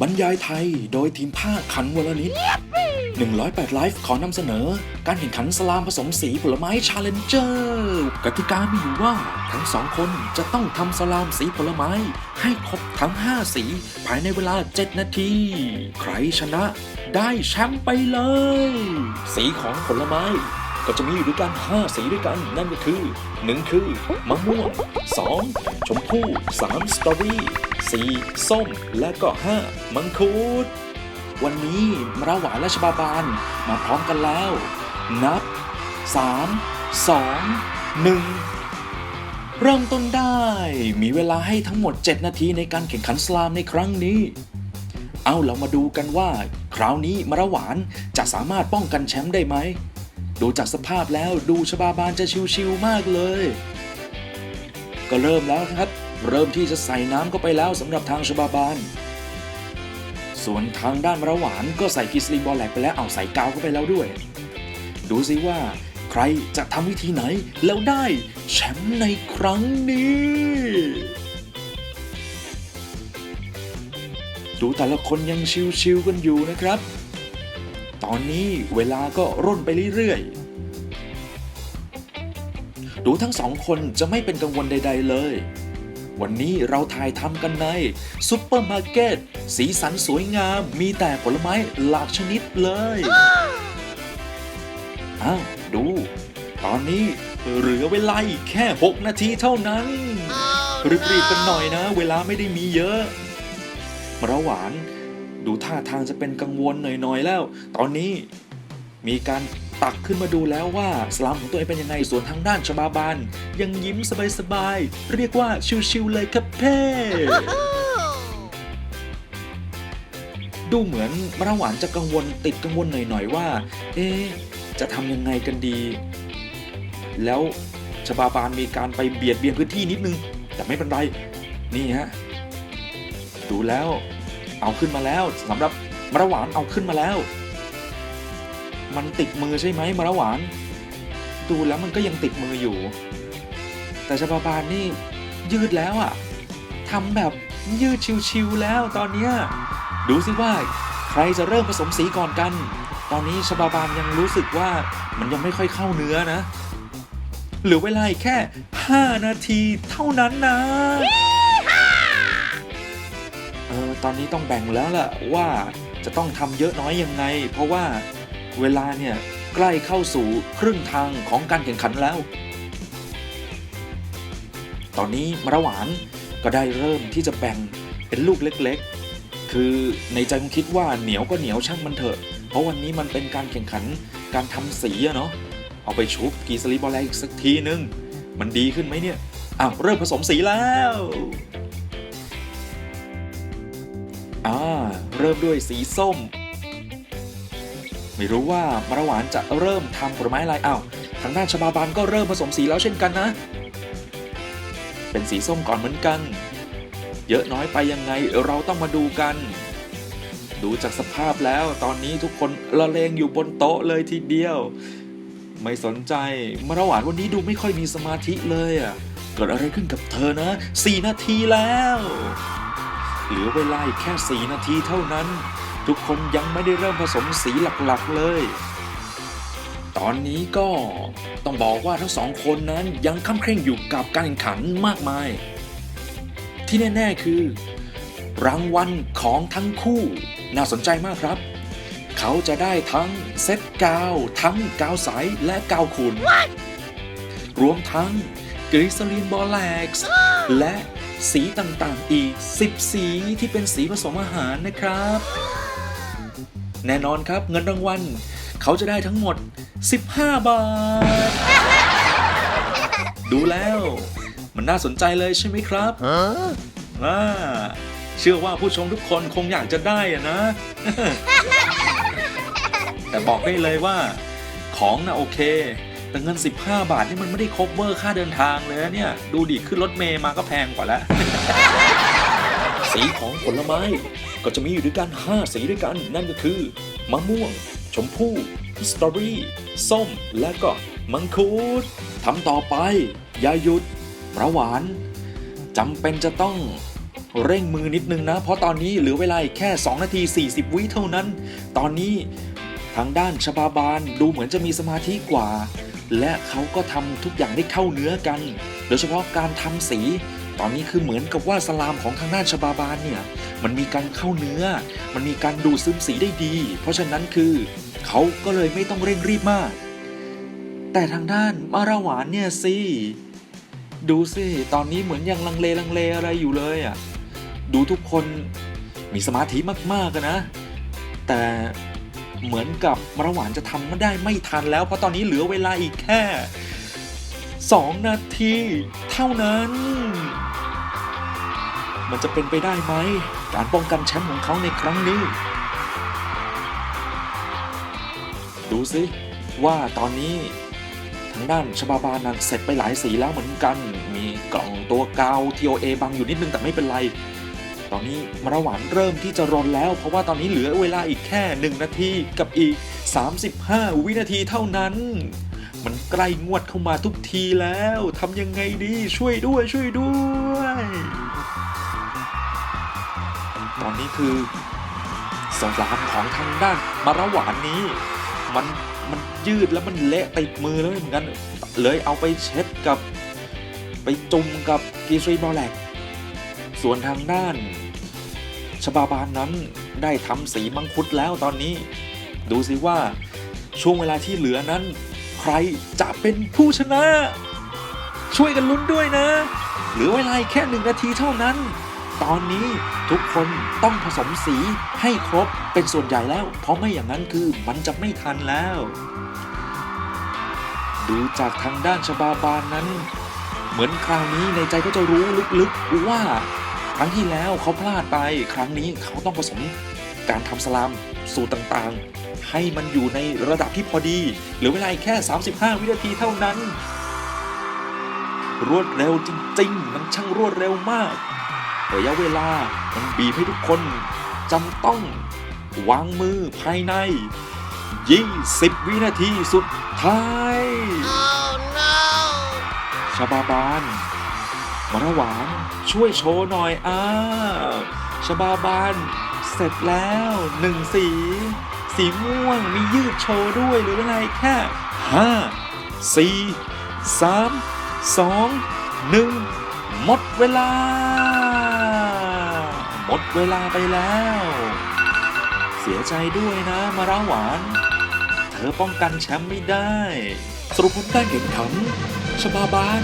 บรรยายไทยโดยทีมภาคขันวลนิด108 ไลฟ์ขอนำเสนอ การแข่งขันสลามผสมสีผลไม้ชาเลนเจอร์กติกามีอยู่ว่า ทั้งสองคนจะต้องทำสลามสีผลไม้ ให้ครบทั้ง 5 สี ภายในเวลา 7 นาที ใครชนะได้แชมป์ไปเลย สีของผลไม้ ก็จะมีอยู่ด้วยกัน 5 สีด้วยกัน นั่นก็คือ 1 คือมะม่วง 2 ชมพู่ 3 สตรอเบอรี่ 4 ส้ม และก็ 5 มังคุด วันนี้มระหวานและชบาบานมาพร้อมกันแล้ว นับ 3 2 1เริ่มต้นได้ มีเวลาให้ทั้งหมด 7 นาทีในการแข่งขันสลามในครั้งนี้ เอาเรามาดูกันว่า คราวนี้มระหวานจะสามารถป้องกันแชมป์ได้ไหม ดูจากสภาพแล้วดูชบาบานจะชิวๆมากเลย ก็เริ่มแล้วครับ เริ่มที่จะใส่น้ำเข้าไปแล้วสำหรับทางชบาบาน ส่วนทางด้านมระหวานก็ใส่กิสลินบอลแลกไปแล้วเอาใส่กาวเข้าไปแล้วด้วย ดูสิว่าใครจะทำวิธีไหนแล้วได้แชมป์ในครั้งนี้ดูแต่ละคนยังชิวๆกันอยู่นะครับ อนนี้เวลาก็ร่นไปเรื่อยๆ ดูทั้งสองคนจะไม่เป็นกังวลใด ๆเลย วันนี้เราถ่ายทำกันในซุปเปอร์มาร์เก็ตสีสันสวยงามมีแต่ผลไม้หลากชนิดเลย อ้าว ดู ตอนนี้เหลือเวลาอีกแค่ 6 นาทีเท่านั้นรีบๆกันหน่อยนะ เวลาไม่ได้มีเยอะมะระหวาน ดูท่าทางจะเป็นกังวลหน่อยๆแล้ว ตอนนี้มีการตักขึ้นมาดูแล้วว่าสลามของตัวเองเป็นยังไง ส่วนทางด้านชบาบานยังยิ้มสบายๆ เรียกว่าชิวๆเลยครับเพ่ดูเหมือนมระหวานจะกังวลติดกังวลหน่อยๆว่า เอ๊จะทำยังไงกันดี แล้วชบาบานมีการไปเบียดเบียนพื้นที่นิดนึง แต่ไม่เป็นไร นี่ฮะ ดูแล้ว เอาขึ้นมาแล้วสำหรับมะระหวานเอาขึ้นมาแล้ว มันติดมือใช่ไหมมะระหวาน ดูแล้วมันก็ยังติดมืออยู่ แต่ชบาบานนี่ยืดแล้วอะทำแบบยืดชิวๆแล้วตอนเนี้ยดูสิว่าใครจะเริ่มผสมสีก่อนกัน ตอนนี้ชบาบานยังรู้สึกว่ามันยังไม่ค่อยเข้าเนื้อนะเหลือเวลาแค่ 5 นาทีเท่านั้นนะ ตอนนี้ต้องแบ่งแล้วล่ะว่าจะต้องทำเยอะน้อยยังไง เพราะว่าเวลาเนี่ยใกล้เข้าสู่ครึ่งทางของการแข่งขันแล้ว ตอนนี้มระหวานก็ได้เริ่มที่จะแบ่งเป็นลูกเล็กๆ คือในใจคงคิดว่าเหนียวก็เหนียวช่างมันเถอะ เพราะวันนี้มันเป็นการแข่งขันการทำสีอะเนาะ เอาไปชุบกีสลีบอลแลกอีกสักทีนึง มันดีขึ้นไหมเนี่ย อ้าวเริ่มผสมสีแล้ว อ่าเริ่มด้วยสีส้ม ไม่รู้ว่ามะรหวานจะเริ่มทำผลไม้อะไรอ้าวทางด้านชบาบานก็เริ่มผสมสีแล้วเช่นกันนะ เป็นสีส้มก่อนเหมือนกัน เยอะน้อยไปยังไงเราต้องมาดูกัน ดูจากสภาพแล้วตอนนี้ทุกคนละเลงอยู่บนโต๊ะเลยทีเดียว ไม่สนใจมะรหวานวันนี้ดูไม่ค่อยมีสมาธิเลยอะเกิดอะไรขึ้นกับเธอนะ4นาทีแล้ว เหลือเวลาอีกแค่ 4 นาทีเท่านั้น ทุกคนยังไม่ได้เริ่มผสมสีหลักๆเลย ตอนนี้ก็ต้องบอกว่าทั้งสองคนนั้นยังค้ำเคร่งอยู่กับการแข่งขันมากมาย ที่แน่ ๆ คือ รางวัลของทั้งคู่ น่าสนใจมากครับ เขาจะได้ทั้งเซตกาว ทั้งกาวใสและกาวขุนรวมทั้งกริซลินบอลแล็กซ์และ สีต่างๆอีก 10 สีที่เป็นสีผสมอาหารนะครับ แน่นอนครับเงินรางวัลเขาจะได้ทั้งหมด 15 บาท ดูแล้ว มันน่าสนใจเลยใช่ไหมครับอ่าเชื่อว่าผู้ชมทุกคนคงอยากจะได้อะนะ แต่บอกได้เลยว่า ของนะโอเค แต่เงิน 15 บาทนี่มันไม่ได้ครบเวอร์ค่าเดินทางเลยนะเนี่ย ดูดิขึ้นรถเมย์มาก็แพงกว่าแล้ว สีของผลไม้ก็จะมีอยู่ด้วยกัน 5 สีด้วยกัน นั่นก็คือ มะม่วง ชมพู่ สตรอเบอรี่ ส้ม และก็มังคุดทำต่อไป อย่าหยุดระหวานจำเป็นจะต้องเร่งมือนิดนึงนะ เพราะตอนนี้เหลือเวลาแค่ 2 นาที 40 วิเท่านั้น ตอนนี้ทางด้านชบาบานดูเหมือนจะมีสมาธิกว่า และเขาก็ทำทุกอย่างได้เข้าเนื้อกัน โดยเฉพาะการทำสี ตอนนี้คือเหมือนกับว่าสลามของทางด้านชบาบานเนี่ย มันมีการเข้าเนื้อ มันมีการดูดซึมสีได้ดี เพราะฉะนั้นคือเขาก็เลยไม่ต้องเร่งรีบมาก แต่ทางด้านมาราหวานเนี่ยสิ ดูสิ ตอนนี้เหมือนยังลังเลลังเลอะไรอยู่เลยอะ ดูทุกคนมีสมาธิมากๆอะนะ แต่ เหมือนกับมรหวานจะทำไมันได้ไม่ทันแล้ว เพราะตอนนี้เหลือเวลาอีกแค่ 2 นาที เท่านั้น มันจะเป็นไปได้ไหม การป้องกันแชมป์ของเขาในครั้งนี้ ดูสิว่าตอนนี้ทางด้านชบาบานันเสร็จไปหลายสีแล้วเหมือนกัน มีกล่องตัวกาว TOA บังอยู่นิดนึงแต่ไม่เป็นไร ตอนนี้มระหวานเริ่มที่จะรนแล้ว เพราะว่าตอนนี้เหลือเวลาอีกแค่ 1 นาทีกับอีก 35 วินาทีเท่านั้น มันใกล้งวดเข้ามาทุกทีแล้วทำยังไงดีช่วยด้วยช่วยด้วย ตอนนี้คือสลามของทางด้านมระหวานนี้ มันมันยืดแล้วมันเละติดมือแล้วเหมือนกันเลยเอาไปเช็ดกับ ไปจุ่มกับกีซีบอลแลก ส่วนทางด้าน ชบาบานนั้นได้ทำสีมังคุดแล้วตอนนี้ ดูสิว่าช่วงเวลาที่เหลือนั้น ใครจะเป็นผู้ชนะ ช่วยกันลุ้นด้วยนะ เหลือเวลาแค่หนึ่งนาทีเท่านั้น ตอนนี้ทุกคนต้องผสมสีให้ครบเป็นส่วนใหญ่แล้ว เพราะไม่อย่างนั้นคือมันจะไม่ทันแล้ว ดูจากทางด้านชบาบานนั้น เหมือนคราวนี้ในใจก็จะรู้ลึกๆว่า รั้งที่แล้วเขาพลาดไปครั้งนี้เขาต้องผสมการทำสลามสูตรต่างๆ ให้มันอยู่ในระดับที่พอดี เหลือเวลาอีกแค่ 35 วินาทีเท่านั้น รวดเร็วจริงๆ มันช่างรวดเร็วมากระยะเวลามันบีบให้ทุกคนจำต้องวางมือภายใน 20 วินาทีสุดท้ายชาบาบาน มระหวานช่วยโชว์หน่อยอ้าชบาบานเสร็จแล้วหนึ่งสี สีม่วงมียืดโชว์ด้วยหรืออะไรแค่ห้าสี่สามสองหนึ่งหมดเวลา หมดเวลาไปแล้ว เสียใจด้วยนะมาระหวาน เธอป้องกันแชมป์ไม่ได้ สรุปผลการแข่งขันชบาบาน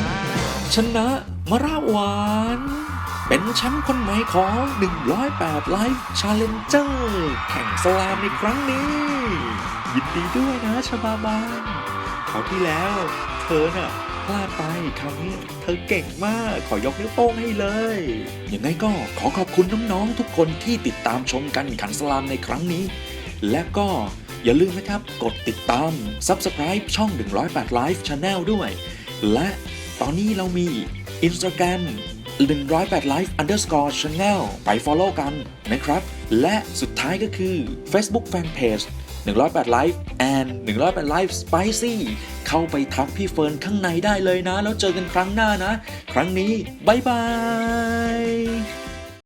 ชนะ มาราหวาน เป็นแชมป์คนใหม่ของ 108 ไลฟ์ชาเลนเจอร์แข่งสลามในครั้งนี้ ยินดีด้วยนะชบาบานคราวที่แล้ว เธอน่ะพลาดไปคราวนี้เธอเก่งมาก ขอยกนิ้วโป้งให้เลย ยังไงก็ขอขอบคุณน้องๆทุกคนที่ติดตามชมการแข่งขันสลามในครั้งนี้ และก็อย่าลืมนะครับ กดติดตาม Subscribe ช่อง 108 Live Channel ด้วย และตอนนี้เรามี Instagram 108 Life Underscore Channel ไป Follow กันนะครับ และสุดท้ายก็คือ Facebook Fanpage 108 Life and 108 Life Spicy เข้าไปทักพี่เฟิร์นข้างในได้เลยนะ แล้วเจอกันครั้งหน้านะ ครั้งนี้บ๊ายบาย